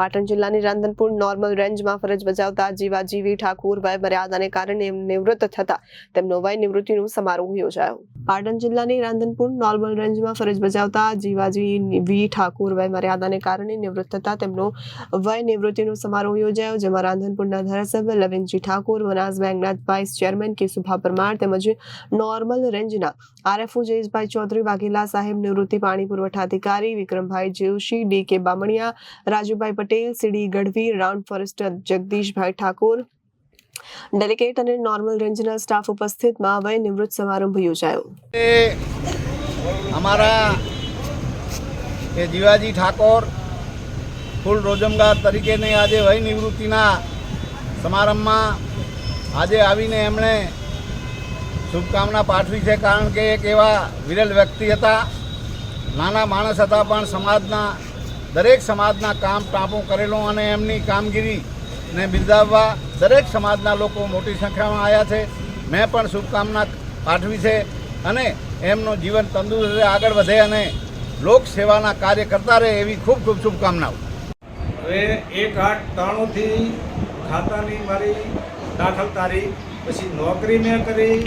પાટણ જિલ્લાની રાંધનપુર નોર્મલ રેન્જમાં ફરજ બજાવતા જીવાજીવી ઠાકુર, વય મર્યાદાને કારણે નિવૃત્ત થતા તેમનો વય નિવૃત્તિનો સમારોહ યોજાયો. પાટણ જિલ્લાની રાંધનપુર નોર્મલ રેન્જમાં ફરજ બજાવતા જીવાજી વી ઠાકુર વય મર્યાદાને કારણે નિવૃત્ત થતા તેમનો વય નિવૃત્તિનો સમારોહ યોજાયો, જેમાં રાંધનપુરના ધારાસભ્ય લવિનજી ઠાકુર વનાસ બેંકના વાઇસ ચેરમેન કેશુભા પરમાર તેમજ નોર્મલ રેન્જના આરએફઓ જયેશભાઈ ચૌધરી, વાઘેલા સાહેબ, નિવૃત્તિ પાણી પુરવઠા અધિકારી, Vikrambhai Joshi, D K Bamaniya, Rajubhai Patel C D Gadhvi, round forester Jagdishbhai Thakor delegate અને નોર્મલ રેન્જના સ્ટાફ ઉપસ્થિતમાં વય નિવૃત્ત સમારંભ યોજાયો. અમારા એ જીવાજી ઠાકોર ફૂલ રોજમગાર તરીકેની આજે વય નિવૃત્તિના સમારંભમાં આજે આવીને એમણે શુભકામના પાઠવી છે કારણ કે એક એવા વિરલ વ્યક્તિ હતા. નાના માણસ હતા પણ સમાજના દરેક સમાજના કામ ટાંપો કરેલું અને એમની કામગીરીને બિરદાવવા દરેક સમાજના લોકો મોટી સંખ્યામાં આવ્યા છે. મેં પણ શુભકામના પાઠવી છે અને એમનું જીવન તંદુરસ્ત આગળ વધે અને લોક સેવાના કાર્ય કરતા રહે એવી ખૂબ ખૂબ શુભકામનાઓ. હવે એક આઠ ત્રાણુંથી ખાતાની મારી દાખલ તારીખ, પછી નોકરી મેં કરી.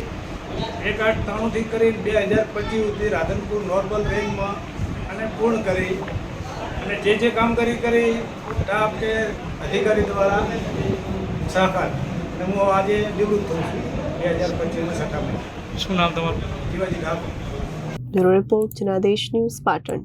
એક આઠ ત્રાણુંથી કરી બે હજાર પચીસ સુધી રાધનપુર નોર્મલ બેંકમાં અને પૂર્ણ કરી. અને જે જે કામગીરી કરી સ્ટાફ કે અધિકારી દ્વારા સહકાર અને હું આજે નિવૃત્ત થઉં છું બે હજાર પચીસના છઠ્ઠા શું નામ તમારું? Shivaji Thakor bureau report Janadesh news Patan.